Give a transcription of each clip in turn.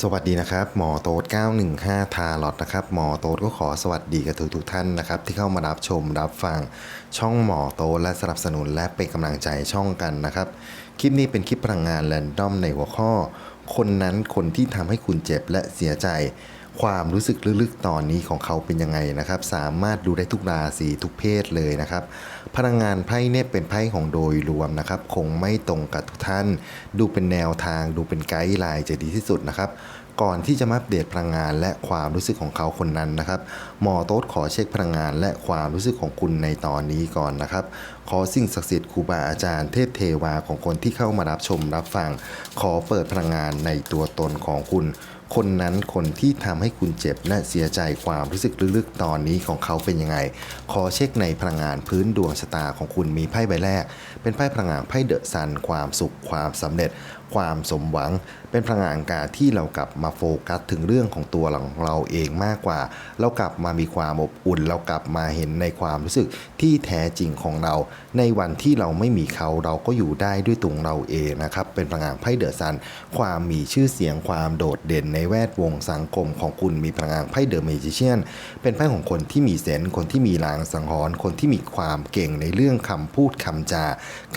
สวัสดีนะครับ หมอโต๊ด915 ทาลอตนะครับหมอโต๊ดก็ขอสวัสดีกับทุกทุกท่านนะครับที่เข้ามารับชมรับฟังช่องหมอโต๊ดและสนับสนุนและเป็นกำลังใจช่องกันนะครับ คลิปนี้เป็นคลิปพลังงานแรนดอมในหัวข้อ คนนั้นคนที่ทำให้คุณเจ็บและเสียใจ ความรู้สึกลึกๆตอนนี้ของเขาเป็นยังไงนะครับ สามารถดูได้ทุกราศีทุกเพศเลยนะครับ พลังงานไพ่เนี่ยเป็นไพ่ของโดยรวมนะครับ คงไม่ตรงกับทุกท่าน ดูเป็นแนวทาง ดูเป็นไกด์ไลน์จะดีที่สุดนะครับก่อนที่จะมาอัปเดตพลังงานและความรู้สึกของเขาคนนั้นนะครับ หมอโต๊ดขอเช็คพลังงานและความรู้สึกของคุณในตอนนี้ก่อนนะครับ ขอสิ่งศักดิ์สิทธิ์ครูบาอาจารย์เทพเทวาของคนที่เข้ามารับชมรับฟัง ขอเปิดพลังงานในตัวตนของคุณ คนนั้นคนที่ทำให้คุณเจ็บและเสียใจความรู้สึกลึกๆตอนนี้ของเขาเป็นยังไง ขอเช็คในพลังงานพื้นดวงชะตาของคุณมีไพ่ใบแรก เป็นไพ่พลังงานไพ่เดอะซันความสุขความสำเร็จ ความสมหวัง เป็นพลังงานการที่เรากลับมาโฟกัสถึงเรื่องของตัวของเราเองมากกว่า เรากลับมามีความอบอุ่น เรากลับมาเห็นในความรู้สึกที่แท้จริงของเรา ในวันที่เราไม่มีเขาเราก็อยู่ได้ด้วยตัวเราเองนะครับ เป็นพลังงานไพ่เดอะซัน ความมีชื่อเสียงความโดดเด่นในแวดวงสังคมของคุณมีพลังงานไพ่เดอะเมจิเชียนเป็นไพ่ของคนที่มีเซนส์คนที่มีลางสังหรณ์คนที่มีความเก่งในเรื่องคำพูดคำจา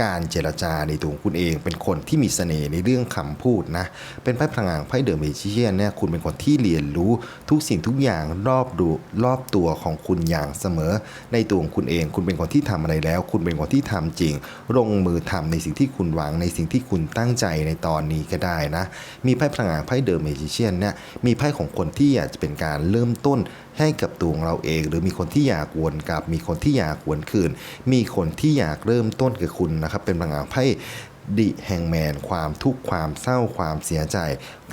การเจรจาในตัวคุณเอง เป็นคนที่มีเสน่ห์ในเรื่องคำพูดนะ เป็นไพ่พลังงานไพ่เดอะเมจิเชียนเนี่ยคุณเป็นคนที่เรียนรู้ทุกสิ่งทุกอย่างรอบดูรอบตัวของคุณอย่างเสมอ ในตัวของคุณเอง คุณเป็นคนที่ทำอะไรแล้ว คุณเป็นคนที่ทำจริง ลงมือทำในสิ่งที่คุณหวังในสิ่งที่คุณตั้งใจในตอนนี้ก็ได้นะ มีไพ่พลังงานไพ่เดอะเมจิเชียนเนี่ยมีไพ่ของคนที่อยากจะเป็นการเริ่มต้นให้กับตัวของเราเอง หรือมีคนที่อยากวนกลับ มีคนที่อยากวนคืน มีคนที่อยากเริ่มต้นกับคุณนะครับเป็นพลังงานไพ่ ดิแฮงแมนความทุกข์ความเศร้าความเสียใจ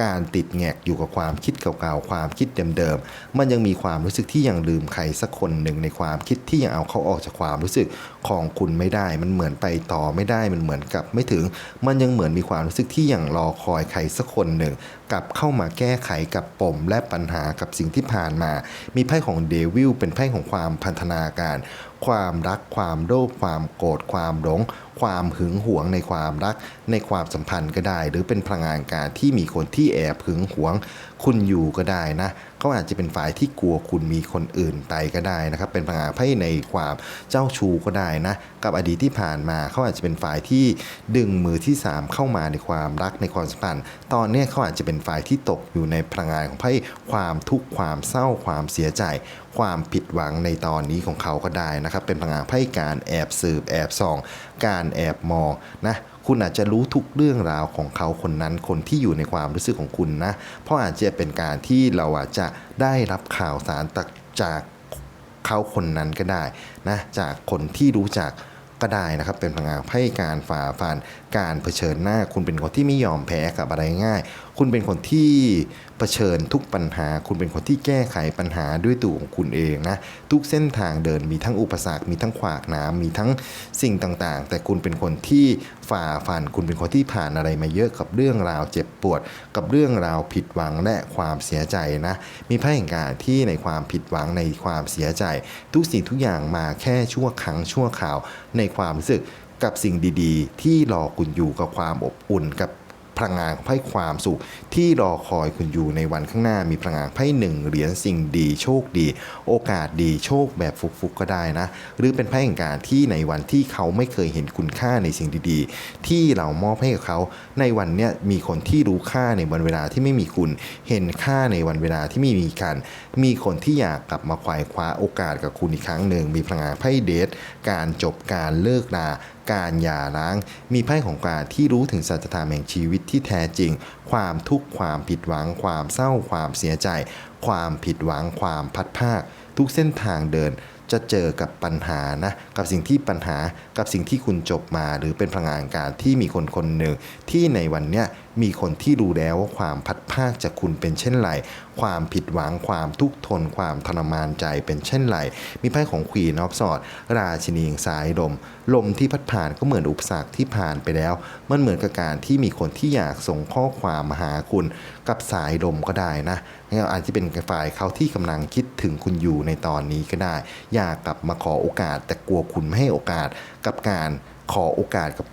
การติดแงกอยู่กับความคิดเก่าๆความคิดเดิมๆมันยังมีความรู้สึกที่ยังลืมใครสักคนหนึ่งในความคิดที่ยังเอาเขาออกจากความรู้สึกของคุณไม่ได้ มันเหมือนไปต่อไม่ได้มันเหมือนกับไม่ถึง มันยังเหมือนมีความรู้สึกที่ยังรอคอยใครสักคนหนึ่ง กลับเข้ามาแก้ไขกับปมและปัญหากับสิ่งที่ผ่านมา มีไพ่ของเดวิลเป็นไพ่ของความพันธนาการ ความรักความโลภความโกรธความหลง ความหึงหวงในความรักในความสัมพันธ์ก็ได้ หรือเป็นพลังงานการที่มีคนที่แอบหึงหวง คุณอยู่ก็ได้นะเขาอาจจะเป็นฝ่ายที่กลัวคุณมีคนอื่นไปก็ได้นะครับ เป็นพลังงานไพ่ในความเจ้าชู้ก็ได้นะ กับอดีตที่ผ่านมาเขาอาจจะเป็นฝ่ายที่ดึงมือที่สามเข้ามาในความรักในความสัมพันธ์ ตอนนี้เขาอาจจะเป็นฝ่ายที่ตกอยู่ในพลังงานของไพ่ความทุกข์ความเศร้าความเสียใจ ความผิดหวังในตอนนี้ของเขาก็ได้นะครับ เป็นพลังงานไพ่การแอบสืบแอบส่อง การแอบมองนะ คุณอาจจะรู้ทุกเรื่องราวของเขาคนนั้นคนที่อยู่ในความรู้สึกของคุณนะ เพราะอาจจะเป็นการที่เราอาจจะได้รับข่าวสารจากจากเขาคนนั้นก็ได้นะจากคนที่รู้จักก็ได้นะครับเป็นพลังงานให้การฝ่าฟัน การเผชิญหน้า คุณเป็นคนที่ไม่ยอมแพ้กับอะไรง่าย คุณเป็นคนที่เผชิญทุกปัญหา คุณเป็นคนที่แก้ไขปัญหาด้วยตัวของคุณเองนะ ทุกเส้นทางเดินมีทั้งอุปสรรค มีทั้งขวากน้ำมีทั้งสิ่งต่างๆ แต่คุณเป็นคนที่ฝ่าฟัน คุณเป็นคนที่ผ่านอะไรมาเยอะกับเรื่องราวเจ็บปวด กับเรื่องราวผิดหวังและความเสียใจนะ มีไพ่แห่งการที่ในความผิดหวังในความเสียใจ ทุกสิ่งทุกอย่างมาแค่ชั่วครั้งชั่วคราวในความรู้สึก กับสิ่งดีๆ ที่รอคุณอยู่กับความอบอุ่นกับพลังงานของไพ่ความสุข ที่รอคอยคุณอยู่ในวันข้างหน้ามีพลังงานไพ่หนึ่งเหรียญสิ่งดีโชคดี โอกาสดีโชคแบบฟุกๆก็ได้นะ หรือเป็นไพ่แห่งการที่ในวันที่เขาไม่เคยเห็นคุณค่าในสิ่งดีๆ ที่เรามอบให้กับเขา ในวันเนี้ยมีคนที่รู้ค่าในวันเวลาที่ไม่มีคุณ เห็นค่าในวันเวลาที่ไม่มีกัน มีคนที่อยากกลับมาควายคว้าโอกาสกับคุณอีกครั้งหนึ่งมีพลังงานไพ่เดทการจบการเลิกลาการหย่าร้าง มีไพ่ของการที่รู้ถึงสัจธรรมแห่งชีวิตที่แท้จริง ความทุกข์ความผิดหวัง ความเศร้าความเสียใจ ความผิดหวังความพัดภาค ทุกเส้นทางเดินจะเจอกับปัญหานะกับสิ่งที่ปัญหากับสิ่งที่คุณจบมา หรือเป็นพลังงานการที่มีคนคนหนึ่งที่ในวันเนี้ย มีคนที่รู้แล้วว่าความพัดภาคจากคุณเป็นเช่นไร ความผิดหวังความทุกข์ทน ความทรมานใจเป็นเช่นไร มีไพ่ของควีนออฟสอดราชินีงสายลม ลมที่พัดผ่านก็เหมือนอุปสรรคที่ผ่านไปแล้ว มันเหมือนกับการที่มีคนที่อยากส่งข้อความมาหาคุณกับสายลมก็ได้นะงั้นอาจจะเป็นฝ่ายเขาที่กำลังคิดถึงคุณอยู่ในตอนนี้ก็ได้ อยากกลับมาขอโอกาสแต่กลัวคุณไม่ให้โอกาสกับการขอโอกาสกับ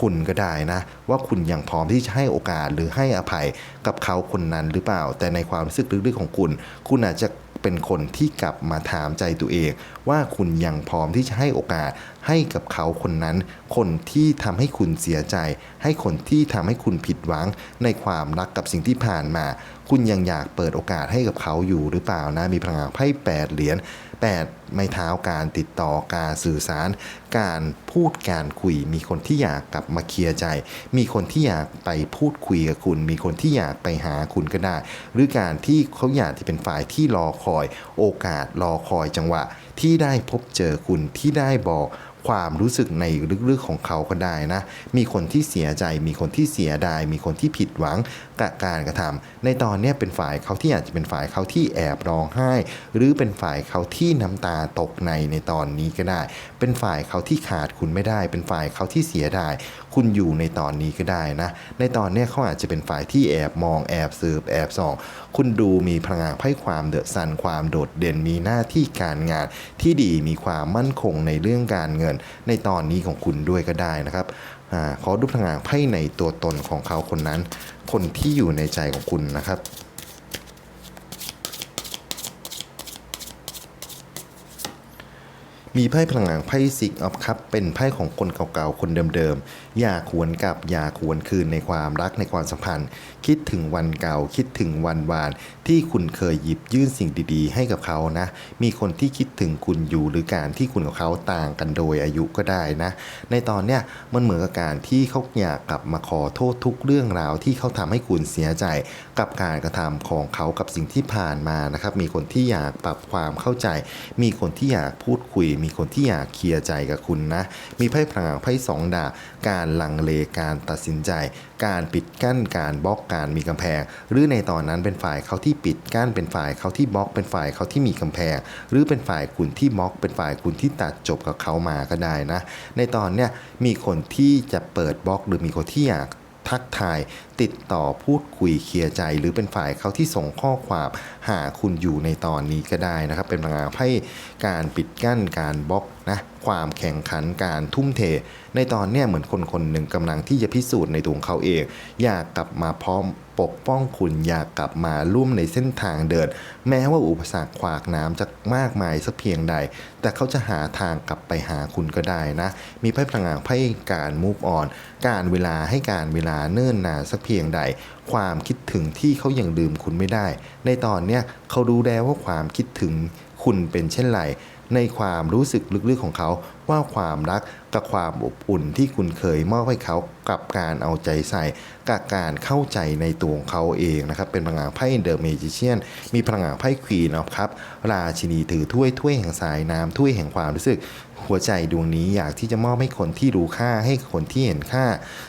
คุณก็ได้นะ ว่าคุณยังพร้อมที่จะให้โอกาสหรือให้อภัยกับเขาคนนั้นหรือเปล่า แต่ในความรู้สึกลึกๆของคุณ คุณอาจจะเป็นคนที่กลับมาถามใจตัวเอง ว่าคุณยังพร้อมที่จะให้โอกาสให้กับเขาคนนั้น คนที่ทำให้คุณเสียใจ ให้คนที่ทำให้คุณผิดหวังในความรักกับสิ่งที่ผ่านมา คุณยังอยากเปิดโอกาสให้กับเขาอยู่หรือเปล่านะ มีพลังงานไพ่แปดเหรียญแปดไม้เท้าการติดต่อการสื่อสาร การพูดการคุย มีคนที่อยากกลับมาเคลียร์ใจ มีคนที่อยากไปพูดคุยกับคุณ มีคนที่อยากไปหาคุณก็ได้ หรือการที่เขาอยากที่เป็นฝ่ายที่รอคอย โอกาสรอคอยจังหวะ ที่ได้พบเจอคุณที่ได้บอก ความรู้สึกในลึกๆของเขาก็ได้นะ มีคนที่เสียใจ มีคนที่เสียดาย มีคนที่ผิดหวังกับการกระทำในตอนนี้เป็นฝ่ายเขาที่อาจจะเป็นฝ่ายเขาที่แอบร้องไห้ หรือเป็นฝ่ายเขาที่น้ำตาตกในในตอนนี้ก็ได้ เป็นฝ่ายเขาที่ขาดคุณไม่ได้ เป็นฝ่ายเขาที่เสียดาย คุณอยู่ในตอนนี้ก็ได้นะ ในตอนนี้เขาอาจจะเป็นฝ่ายที่แอบมอง แอบสืบ แอบส่อง คุณดูมีพลังงานไพ่ความเดือดสันความโดดเด่น มีหน้าที่การงานที่ดี มีความมั่นคงในเรื่องการเงินในตอนนี้ของคุณด้วยก็ได้นะครับอขอดูพลังงานไพ่ในตัวตนของเขาคนนั้น คนที่อยู่ในใจของคุณนะครับมีไพ่พลังงานไพ่ซิกออฟคัพเป็นไพ่ของคนเก่าๆ คนเดิมๆ อย่าขวนกลับอย่าขวนคืนในความรักในความสัมพันธ์ คิดถึงวันเก่า คิดถึงวันวาน ที่คุณเคยหยิบยื่นสิ่งดีๆ ให้กับเขานะ มีคนที่คิดถึงคุณอยู่หรือการที่คุณกับเขาต่างกันโดยอายุก็ได้นะ ในตอนเนี้ยมันเหมือนกับการที่เขาอยากกลับมาขอโทษทุกเรื่องราวที่เขาทำให้คุณเสียใจ กับการกระทำของเขากับสิ่งที่ผ่านมานะครับ มีคนที่อยากปรับความเข้าใจ มีคนที่อยากพูดคุย มีคนที่อยากเคลียร์ใจกับคุณนะ มีไพ่พลังไพ่สองดาบการลังเลการตัดสินใจ การปิดกั้นการบล็อกการมีกำแพง หรือในตอนนั้นเป็นฝ่ายเขาที่ปิดกั้นเป็นฝ่ายเขาที่บล็อก เป็นฝ่ายเขาที่มีกำแพง หรือเป็นฝ่ายคุณที่บล็อก เป็นฝ่ายคุณที่ตัดจบกับเขามาก็ได้นะ ในตอนเนี้ยมีคนที่จะเปิดบล็อก หรือมีคนที่อยากทักทายติดต่อพูดคุยเคลียร์ใจ หรือเป็นฝ่ายเขาที่ส่งข้อความหาคุณอยู่ในตอนนี้ก็ได้นะครับ เป็นพลังงานไพ่การปิดกั้นการบล็อก นะความแข่งขันการทุ่มเท ในตอนเนี้ยเหมือนคนคนหนึ่งกำลังที่จะพิสูจน์ในตัวของเขาเอง อยากกลับมาพร้อมปกป้องคุณอยากกลับมาร่วมในเส้นทางเดิน แม้ว่าอุปสรรคขวากน้ำจะมากมายสักเพียงใด แต่เขาจะหาทางกลับไปหาคุณก็ได้นะ มีไพ่พลังงานไพ่การ move on การเวลาให้การเวลาเนิ่นนานสักเพียงใด ความคิดถึงที่เขายังลืมคุณไม่ได้ ในตอนเนี้ยเขารู้แล้วว่าความคิดถึงคุณเป็นเช่นไร ในความรู้สึกลึกๆของเขา ว่าความรักกับความอบอุ่นที่คุณเคยมอบให้เขากับการเอาใจใส่กับการเข้าใจในตัวของเขาเองนะครับ เป็นพลังงานไพ่เดอะเมจิเชียนมีพลังงานไพ่ควีนครับราชินีถือถ้วยถ้วยแห่งสายน้ำถ้วยแห่งความรู้สึก หัวใจดวงนี้อยากที่จะมอบให้คนที่รู้ค่าให้คนที่เห็นค่า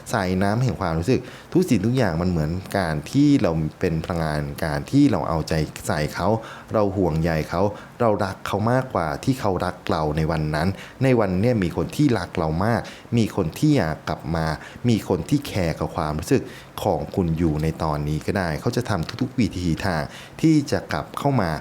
ใสายน้ำแห่งความรู้สึก ทุกสิ่งทุกอย่างมันเหมือนการที่เราเป็นพลังงานการที่เราเอาใจใส่เขา เราห่วงใยเขา เรารักเขามากกว่าที่เขารักเราในวันนั้น ในวันนี้มีคนที่รักเรามาก มีคนที่อยากกลับมา มีคนที่แคร์กับความรู้สึกของคุณอยู่ในตอนนี้ก็ได้ เขาจะทำทุกๆวิธีทางที่จะกลับเข้ามา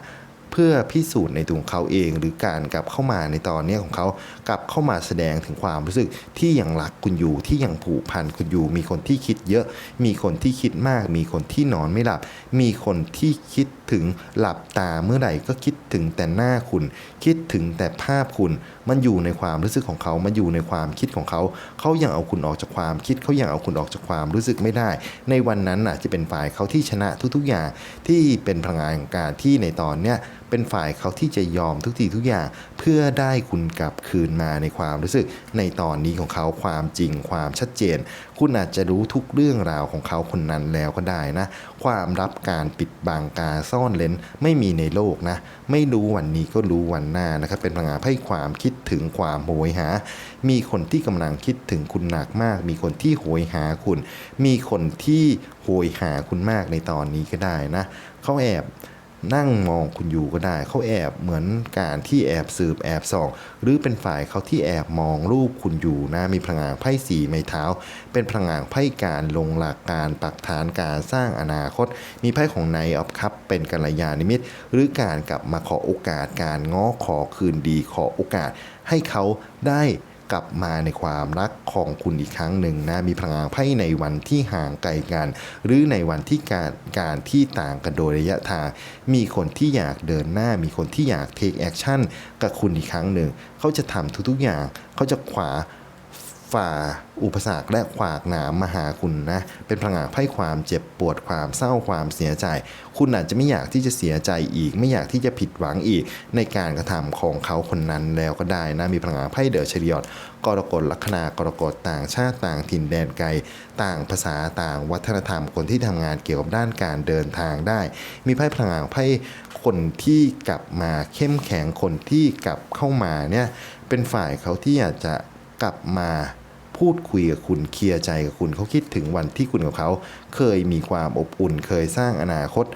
พื่อพิสูจน์ในตัวของเขาเอง หรือการกลับเข้ามาในตอนนี้ของเขากลับเข้ามาแสดงถึงความรู้สึกที่ยังรักคุณอยู่ที่ยังผูกพันคุณอยู่ มีคนที่คิดเยอะ มีคนที่คิดมาก มีคนที่นอนไม่หลับ มีคนที่คิดถึงหลับตาเมื่อไหร่ก็คิดถึงแต่หน้าคุณ คิดถึงแต่ภาพคุณ มันอยู่ในความรู้สึกของเขา มันอยู่ในความคิดของเขา เขายังเอาคุณออกจากความคิด เขายังเอาคุณออกจากความรู้สึกไม่ได้ ในวันนั้นน่ะจะเป็นฝ่ายเขาที่ชนะทุกๆอย่างที่เป็นพลังงานของการที่ในตอนเนี้ยเป็นฝ่ายเขาที่จะยอมทุกทีทุกอย่างเพื่อได้คุณกลับคืนมาในความรู้สึกในตอนนี้ของเขาความจริงความชัดเจน คุณอาจจะรู้ทุกเรื่องราวของเขาคนนั้นแล้วก็ได้นะ ความลับการปิดบังการซ่อนเลนไม่มีในโลกนะ ไม่รู้วันนี้ก็รู้วันหน้านะครับเป็นพลังงานให้ความคิดถึงความโหยหา มีคนที่กำลังคิดถึงคุณหนักมาก มีคนที่โหยหาคุณ มีคนที่โหยหาคุณมากในตอนนี้ก็ได้นะเขาแอบ นั่งมองคุณอยู่ก็ได้เขาแอบเหมือนการที่แอบสืบแอบส่อง หรือเป็นฝ่ายเขาที่แอบมองรูปคุณอยู่นะมีพลังงานไพ่สีไม้เท้า เป็นพลังงานไพ่การลงหลักการปักฐานการสร้างอนาคต มีไพ่ของไนออฟคัพเป็นกัลยาณมิตร หรือการกลับมาขอโอกาสการง้อขอคืนดีขอโอกาสให้เขาได้ กลับมาในความรักของคุณอีกครั้งหนึ่งนะมีพลังไพ่ในวันที่ห่างไกลกัน หรือในวันที่การการที่ต่างกันโดยระยะทาง มีคนที่อยากเดินหน้า มีคนที่อยากเทคแอคชั่นกับคุณอีกครั้งหนึ่ง เขาจะทำทุกๆอย่าง เขาจะขวา ฝ่าอุปสรรคและขวากหนามมาหาคุณนะ เป็นพลังงานไพ่ความเจ็บปวดความเศร้าความเสียใจ คุณอาจจะไม่อยากที่จะเสียใจอีก ไม่อยากที่จะผิดหวังอีก ในการกระทำของเขาคนนั้นแล้วก็ได้นะ มีพลังงานไพ่เดอเชริอตกรกฎลัคนากรกฎต่างชาติต่างถิ่นแดนไกล ต่างภาษาต่างวัฒนธรรมคนที่ทำงานเกี่ยวกับด้านการเดินทางได้ มีไพ่พลังงานไพ่คนที่กลับมาเข้มแข็งคนที่กลับเข้ามาเนี่ยเป็นฝ่ายเขาที่อาจจะ กลับมาพูดคุยกับคุณเคลียร์ใจกับคุณเขาคิดถึงวันที่คุณกับเขา เคยมีความอบอุ่น เคยสร้างอนาคต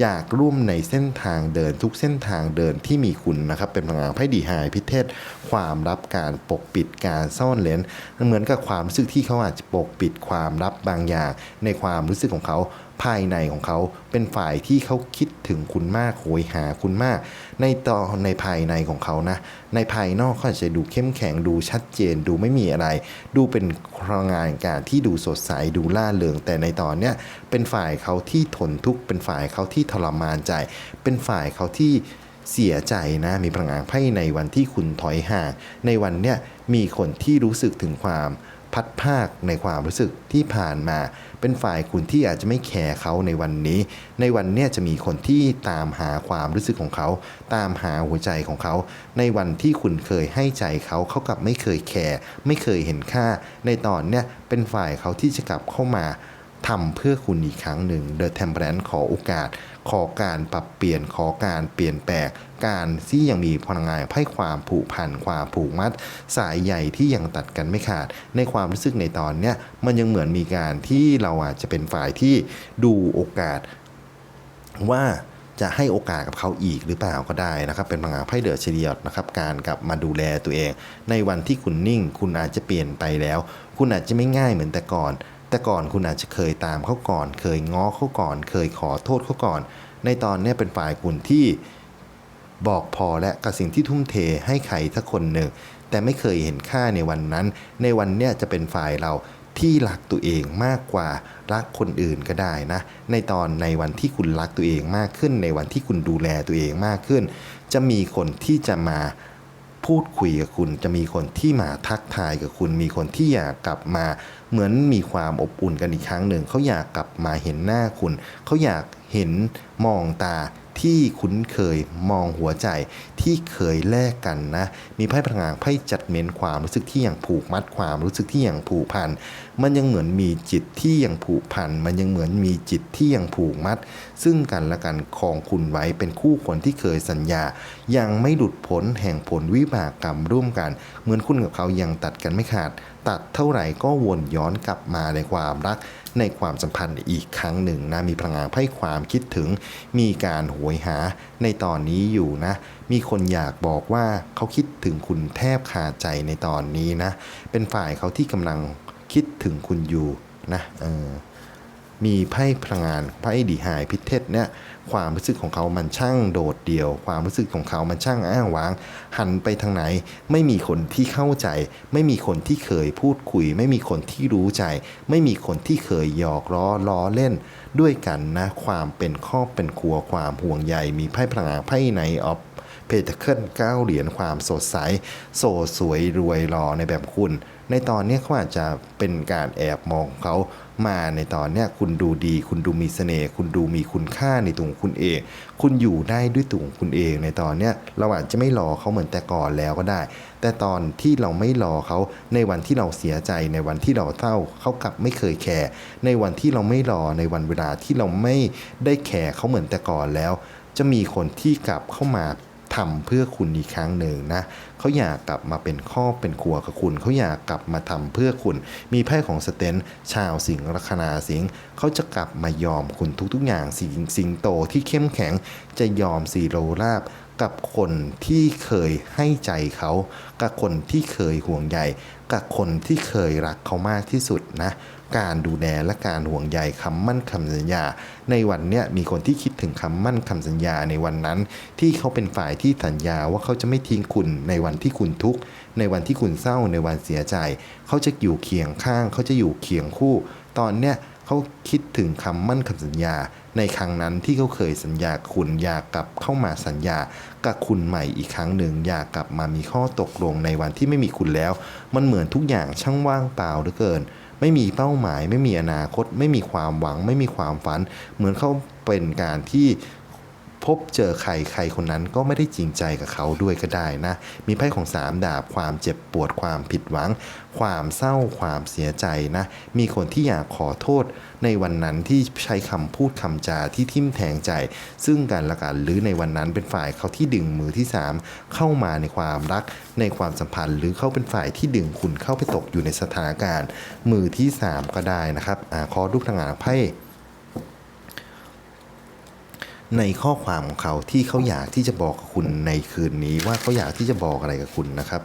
อยากร่วมในเส้นทางเดินทุกเส้นทางเดินที่มีคุณนะครับ เป็นพลังงานไพ่ดีไฮพิเทศ ความลับการปกปิดการซ่อนเลนเหมือนกับความรู้สึกที่เขาอาจจะปกปิดความลับบางอย่าง ในความรู้สึกของเขาภายในของเขาเป็นฝ่ายที่เขาคิดถึงคุณมากโหยหาคุณมาก ในตอนในภายในของเขานะ ในภายนอกเขาอาจจะดูเข้มแข็งดูชัดเจนดูไม่มีอะไร ดูเป็นพลังงานการที่ดูสดใสดูล่าเริงแต่ในตอนเนี้ยเป็นฝ่ายเขาที่ทนทุกข์เป็นฝ่ายเขาที่ทรมานใจ เป็นฝ่ายเขาที่ เสียใจนะมีพลังงานไพ่ในวันที่คุณถอยห่างในวันเนี้ยมีคนที่รู้สึกถึงความพัดภาคในความรู้สึกที่ผ่านมา เป็นฝ่ายคุณที่อาจจะไม่แคร์เขาในวันนี้ ในวันเนี้ยจะมีคนที่ตามหาความรู้สึกของเขา ตามหาหัวใจของเขา ในวันที่คุณเคยให้ใจเขาเขากลับไม่เคยแคร์ไม่เคยเห็นค่า ในตอนเนี้ยเป็นฝ่ายเขาที่จะกลับเข้ามา ทำเพื่อคุณอีกครั้งหนึ่ง The Temperance ขอโอกาส ขอการปรับเปลี่ยน ขอการเปลี่ยนแปลง การที่ยังมีพลังงานไพ่ความผูกพัน ความผูกมัด สายใหญ่ที่ยังตัดกันไม่ขาด ในความรู้สึกในตอนเนี้ยมันยังเหมือนมีการที่เราอาจจะเป็นฝ่ายที่ดูโอกาสว่าจะให้โอกาสกับเขาอีกหรือเปล่าก็ได้นะครับ เป็นพลังงานไพ่เดอเฉลียดนะครับ การกลับมาดูแลตัวเอง ในวันที่คุณนิ่ง คุณอาจจะเปลี่ยนไปแล้ว คุณอาจจะไม่ง่ายเหมือนแต่ก่อน แต่ก่อนคุณอาจจะเคยตามเขาก่อน เคยง้อเขาก่อน เคยขอโทษเขาก่อน ในตอนนี้เป็นฝ่ายคุณที่บอกพอและกับสิ่งที่ทุ่มเทให้ใครสักคนหนึ่ง แต่ไม่เคยเห็นค่าในวันนั้น ในวันเนี้ยจะเป็นฝ่ายเราที่รักตัวเองมากกว่ารักคนอื่นก็ได้นะ ในตอนในวันที่คุณรักตัวเองมากขึ้น ในวันที่คุณดูแลตัวเองมากขึ้น จะมีคนที่จะมาพูดคุยกับคุณ จะมีคนที่มาทักทายกับคุณ มีคนที่อยากกลับมา เหมือนมีความอบอุ่นกันอีกครั้งหนึ่งเขาอยากกลับมาเห็นหน้าคุณ เขาอยากเห็นมองตาที่คุ้นเคยมองหัวใจที่เคยแลกกันนะ มีไพ่พลังงานไพ่จัดเม้นความรู้สึกที่ยังผูกมัดความรู้สึกที่ยังผูกพัน มันยังเหมือนมีจิตที่ยังผูกพัน มันยังเหมือนมีจิตที่ยังผูกมัด ซึ่งกันและกันของคุณไว้เป็นคู่คนที่เคยสัญญา ยังไม่หลุดพ้นแห่งผลวิบากกรรมร่วมกัน เหมือนคุณกับเขายังตัดกันไม่ขาด ตัดเท่าไหร่ก็วนย้อนกลับมาในความรัก ในความสัมพันธ์อีกครั้งหนึ่งนะมีพลังงานให้ความคิดถึง มีการหวยหาในตอนนี้อยู่นะ มีคนอยากบอกว่าเขาคิดถึงคุณแทบขาดใจในตอนนี้นะ เป็นฝ่ายเขาที่กำลังคิดถึงคุณอยู่นะเออ มีไพ่พลังงานไพ่ดีหายพิเทศเนี่ยความรู้สึกของเขามันช่างโดดเดี่ยว ความรู้สึกของเขามันช่างอ้างว้าง หันไปทางไหน ไม่มีคนที่เข้าใจ ไม่มีคนที่เคยพูดคุย ไม่มีคนที่รู้ใจ ไม่มีคนที่เคยหยอกล้อล้อเล่น ด้วยกันนะ ความเป็นครอบเป็นครัวความห่วงใยมีไพ่พลังงานไพ่ในออฟเพเทเคิลเก้าเหรียญความสดใส โสดสวยรวยรอในแบบคุณ ในตอนนี้เขาอาจจะเป็นการแอบมองเขามาในตอนเนี้ยคุณดูดี คุณดูมีเสน่ห์คุณดูมีคุณค่าในตัวคุณเอง คุณอยู่ได้ด้วยตัวคุณเองในตอนเนี้ยเราอาจจะไม่รอเขาเหมือนแต่ก่อนแล้วก็ได้ แต่ตอนที่เราไม่รอเขาในวันที่เราเสียใจในวันที่เราเศร้าเขากลับไม่เคยแคร์ในวันที่เราไม่รอในวันเวลาที่เราไม่ได้แคร์เขาเหมือนแต่ก่อนแล้ว จะมีคนที่กลับเข้ามา ทำเพื่อคุณอีกครั้งหนึ่งนะเขาอยากกลับมาเป็นครอบเป็นครัวกับคุณเขาอยากกลับมาทำเพื่อคุณ มีไพ่ของสเตนชาวสิงห์ลัคนาสิงห์เขาจะกลับมายอมคุณทุกๆ อย่างสิงสิงโตที่เข้มแข็งจะยอมสีโรราบกับคนที่เคยให้ใจเขา กับคนที่เคยห่วงใย กับคนที่เคยรักเขามากที่สุดนะ การดูแลและการห่วงใยคำมั่นคำสัญญา ในวันเนี้ยมีคนที่คิดถึงคำมั่นคำสัญญาในวันนั้น ที่เขาเป็นฝ่ายที่สัญญาว่าเขาจะไม่ทิ้งคุณในวันที่คุณทุกข์ในวันที่คุณเศร้าในวันเสียใจ เขาจะอยู่เคียงข้าง เขาจะอยู่เคียงคู่ ตอนเนี้ยเขาคิดถึงคำมั่นคำสัญญา ในครั้งนั้นที่เขาเคยสัญญาคุณอยากกลับเข้ามาสัญญากับคุณใหม่อีกครั้งหนึ่งอยากกลับมามีข้อตกลงในวันที่ไม่มีคุณแล้ว มันเหมือนทุกอย่างช่างว่างเปล่าเหลือเกิน ไม่มีเป้าหมาย ไม่มีอนาคต ไม่มีความหวัง ไม่มีความฝัน เหมือนเขาเป็นการที่ พบเจอใครใครคนนั้นก็ไม่ได้จริงใจกับเขาด้วยก็ได้นะ มีไพ่ของสามดาบความเจ็บปวดความผิดหวัง ความเศร้าความเสียใจนะ มีคนที่อยากขอโทษในวันนั้นที่ใช้คำพูดคำจาที่ทิ่มแทงใจ ซึ่งกันและกันหรือในวันนั้นเป็นฝ่ายเขาที่ดึงมือที่สามเข้ามาในความรัก ในความสัมพันธ์ หรือเขาเป็นฝ่ายที่ดึงคุณเข้าไปตกอยู่ในสถานการณ์ มือที่สามก็ได้นะครับอขอรูปทางอ่างไพ่ ในข้อความของเขาที่เขาอยากที่จะบอกกับคุณในคืนนี้ว่าเขาอยากที่จะบอกอะไรกับคุณนะครับ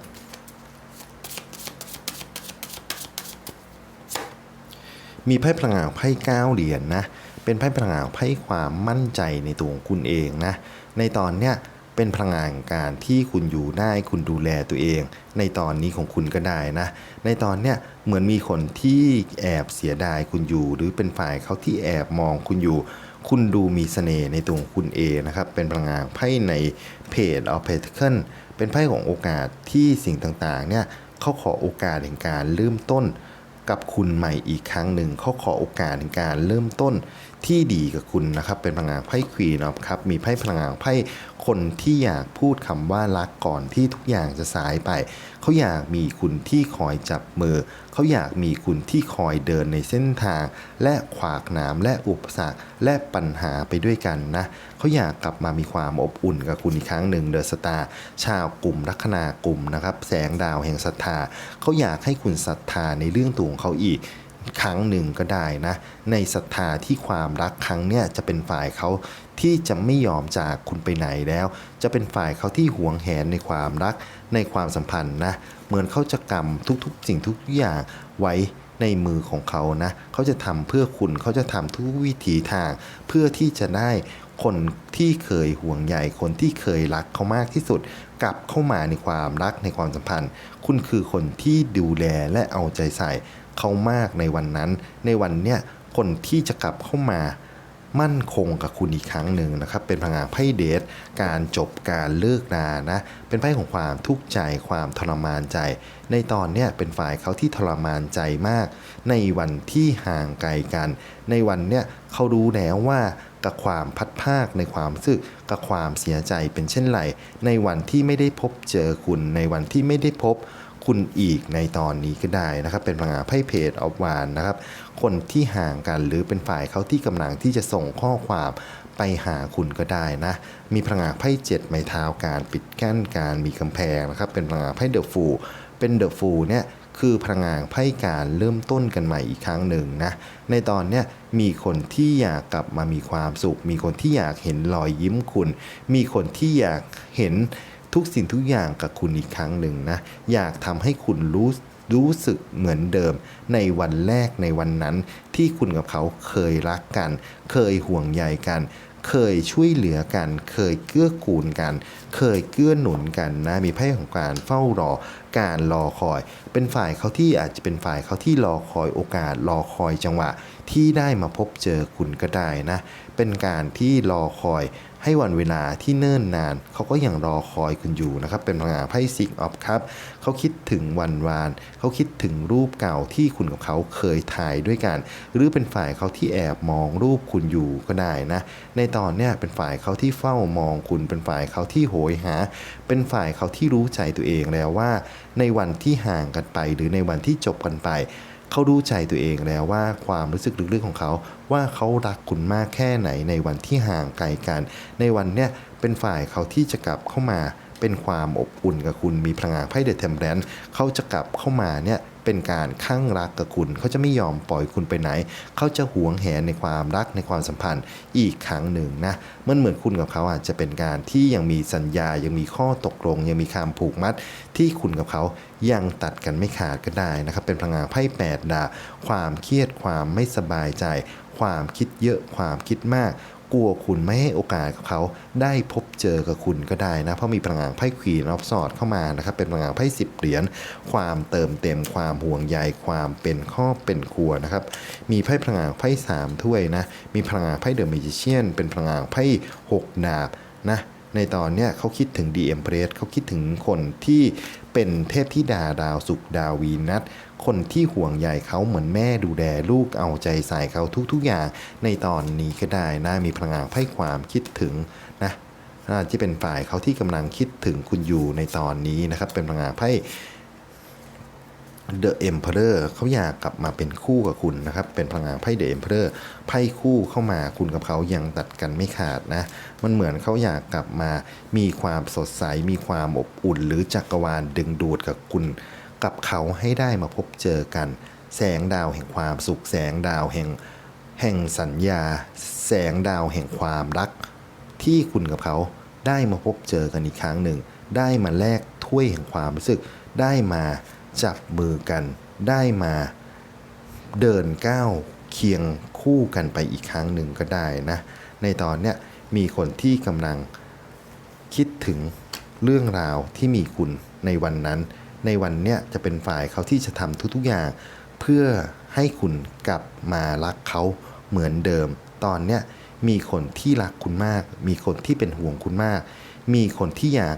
มีไพ่พลังงานไพ่เก้าเหรียญนะ เป็นไพ่พลังงานไพ่ความมั่นใจในตัวของคุณเองนะ ในตอนเนี้ยเป็นพลังงานการที่คุณอยู่ได้คุณดูแลตัวเอง ในตอนนี้ของคุณก็ได้นะ ในตอนเนี้ยเหมือนมีคนที่แอบเสียดายคุณอยู่ หรือเป็นฝ่ายเขาที่แอบมองคุณอยู่ คุณดูมีเสน่ห์ในตัวของคุณเองนะครับ เป็นพลังงานไพ่ในเพจ of Pentacle เป็นไพ่ของโอกาสที่สิ่งต่างๆเนี่ยเขาขอโอกาสแห่งการเริ่มต้นกับคุณใหม่อีกครั้งหนึ่งเขาขอโอกาสในการเริ่มต้นที่ดีกับคุณนะครับ เป็นพลังงานไพ่ควีนครับมีไพ่พลังงานไพ่คนที่อยากพูดคำว่ารักก่อนที่ทุกอย่างจะสายไป เขาอยากมีคุณที่คอยจับมือ เขาอยากมีคุณที่คอยเดินในเส้นทาง และขวากหน้ำและอุปสรรคและปัญหาไปด้วยกันนะเขาอยากกลับมามีความอบอุ่นกับคุณอีกครั้งหนึ่งเดอะสตาร์ชาวกลุ่มลัคนากลุ่มนะครับ แสงดาวแห่งศรัทธาเขาอยากให้คุณศรัทธาในเรื่องตัวของเขาอีก ครั้งหนึ่งก็ได้นะ ในศรัทธาที่ความรักครั้งเนี้ยจะเป็นฝ่ายเขาที่จะไม่ยอมจากคุณไปไหนแล้ว จะเป็นฝ่ายเขาที่หวงแหนในความรักในความสัมพันธ์นะ เหมือนเขาจะกำทุกๆ สิ่งทุกอย่างไว้ในมือของเขานะ เขาจะทำเพื่อคุณเขาจะทำทุกวิถีทาง เพื่อที่จะได้คนที่เคยห่วงใยคนที่เคยรักเขามากที่สุด กลับเข้ามาในความรักในความสัมพันธ์ คุณคือคนที่ดูแลและเอาใจใส่ เขามากในวันนั้น ในวันเนี้ยคนที่จะกลับเข้ามามั่นคงกับคุณอีกครั้งหนึ่งนะครับ เป็นพลังงานไพ่เดทการจบการเลิกรานะ เป็นไพ่ของความทุกข์ใจความทรมานใจ ในตอนเนี้ยเป็นฝ่ายเขาที่ทรมานใจมาก ในวันที่ห่างไกลกัน ในวันเนี้ยเขารู้แล้วว่ากับความพัดภาคในความรู้สึกกับความเสียใจเป็นเช่นไร ในวันที่ไม่ได้พบเจอคุณในวันที่ไม่ได้พบ คุณอีกในตอนนี้ก็ได้นะครับ เป็นพลังงานไพ่เพจออฟวานนะครับ คนที่ห่างกันหรือเป็นฝ่ายเขาที่กำลังที่จะส่งข้อความไปหาคุณก็ได้นะ มีพลังงานไพ่เจ็ดไม้เท้าการปิดกั้นการมีกำแพงนะครับ เป็นพลังงานไพ่เดอะฟูเป็นเดอะฟูเนี่ยคือพลังงานไพ่การเริ่มต้นกันใหม่อีกครั้งหนึ่งนะ ในตอนเนี้ยมีคนที่อยากกลับมามีความสุข มีคนที่อยากเห็นรอยยิ้มคุณ มีคนที่อยากเห็น ทุกสิ่งทุกอย่างกับคุณอีกครั้งหนึ่งนะ อยากทำให้คุณรู้รู้สึกเหมือนเดิม ในวันแรกในวันนั้น ที่คุณกับเขาเคยรักกัน เคยห่วงใยกัน เคยช่วยเหลือกัน เคยเกื้อกูลกัน เคยเกื้อหนุนกันนะมีไพ่ของการเฝ้ารอการรอคอย เป็นฝ่ายเขาที่อาจจะเป็นฝ่ายเขาที่รอคอยโอกาสรอคอยจังหวะที่ได้มาพบเจอคุณก็ได้นะ เป็นการที่รอคอย ให้วันเวลาที่เนิ่นนาน เขาก็ยังรอคอยคุณอยู่นะครับ เป็นพลังงานไพ่ซิกออฟครับเขาคิดถึงวันวาน เขาคิดถึงรูปเก่าที่คุณกับเขาเคยถ่ายด้วยกัน หรือเป็นฝ่ายเขาที่แอบมองรูปคุณอยู่ก็ได้นะ ในตอนเนี้ยเป็นฝ่ายเขาที่เฝ้ามองคุณ เป็นฝ่ายเขาที่โหยหา เป็นฝ่ายเขาที่รู้ใจตัวเองแล้วว่า ในวันที่ห่างกันไปหรือในวันที่จบกันไป เขารู้ใจตัวเองแล้วว่าความรู้สึกลึกๆของเขา ว่าเขารักคุณมากแค่ไหนในวันที่ห่างไกลกัน ในวันเนี้ยเป็นฝ่ายเขาที่จะกลับเข้ามาเป็นความอบอุ่นกับคุณมีพลังงานไพ่เดอะเทมแรนเขาจะกลับเข้ามาเนี่ย เป็นการข้างรักกับคุณ เขาจะไม่ยอมปล่อยคุณไปไหน เขาจะหวงแหนในความรักในความสัมพันธ์อีกครั้งหนึ่งนะมันเหมือนคุณกับเขาอาจจะเป็นการที่ยังมีสัญญายังมีข้อตกลง ยังมีคำผูกมัด ที่คุณกับเขายังตัดกันไม่ขาดก็ได้นะครับ เป็นพลังงานไพ่แปดดา ความเครียดความไม่สบายใจ ความคิดเยอะความคิดมาก กลัวคุณไม่ให้โอกาสกับเขาได้พบเจอกับคุณก็ได้นะ เพราะมีพลังงานไพ่ควีนออฟสอดเข้ามานะครับ เป็นพลังงานไพ่สิบเหรียญความเติมเต็มความห่วงใยความเป็นครอบเป็นครัวนะครับ มีไพ่พลังงานไพ่สามถ้วยนะ มีพลังงานไพ่เดอะมิจิเชียนเป็นพลังงานไพ่หกดาบนะ ในตอนเนี้ยเขาคิดถึงดีเอ็มเพรสเขาคิดถึงคนที่เป็นเทพธิดาดาวสุกดาววีนัทคนที่ห่วงใยเขาเหมือนแม่ดูแลลูกเอาใจใส่เขาทุกๆอย่าง ในตอนนี้ก็ได้นะมีพลังงานไพ่ความคิดถึงนะน่าจะเป็นฝ่ายเขาที่กำลังคิดถึงคุณอยู่ในตอนนี้นะครับ เป็นพลังงานไพ่ The Emperor เขาอยากกลับมาเป็นคู่กับคุณนะครับ เป็นพลังงานไพ่ The Emperor ไพ่คู่เข้ามาคุณกับเขายังตัดกันไม่ขาดนะ มันเหมือนเขาอยากกลับมามีความสดใส มีความอบอุ่น หรือจักรวาลดึงดูดกับคุณ กับเขาให้ได้มาพบเจอกัน แสงดาวแห่งความสุข แสงดาวแห่งแห่งสัญญา แสงดาวแห่งความรัก ที่คุณกับเขาได้มาพบเจอกันอีกครั้งหนึ่ง ได้มาแลกถ้วยแห่งความรู้สึก ได้มา จับมือกันได้มาเดินก้าวเคียงคู่กันไปอีกครั้งหนึ่งก็ได้นะ ในตอนเนี้ยมีคนที่กำลังคิดถึงเรื่องราวที่มีคุณในวันนั้น ในวันเนี้ยจะเป็นฝ่ายเขาที่จะทำทุกๆอย่าง เพื่อให้คุณกลับมารักเขาเหมือนเดิม ตอนเนี้ยมีคนที่รักคุณมาก มีคนที่เป็นห่วงคุณมาก มีคนที่อยาก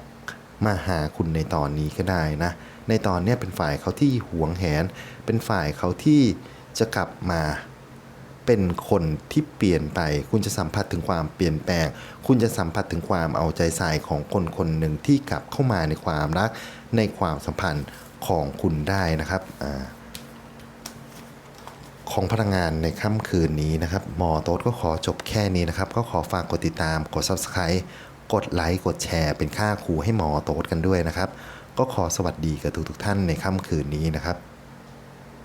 มาหาคุณในตอนนี้ก็ได้นะ ในตอนนี้เป็นฝ่ายเขาที่หวงแหน เป็นฝ่ายเขาที่จะกลับมาเป็นคนที่เปลี่ยนไป คุณจะสัมผัสถึงความเปลี่ยนแปลง คุณจะสัมผัสถึงความเอาใจใส่ของคนคนหนึ่งที่กลับเข้ามาในความรัก ในความสัมพันธ์ของคุณได้นะครับอของพลังงานในค่ำคืนนี้นะครับหมอโต๊ดก็ขอจบแค่นี้นะครับ ก็ขอฝากกดติดตาม กด Subscribe กดไลค์ กดแชร์ เป็นค่าครูให้หมอโต๊ดกันด้วยนะครับ ก็ขอสวัสดีกับทุกๆท่านในค่ำคืนนี้นะครับ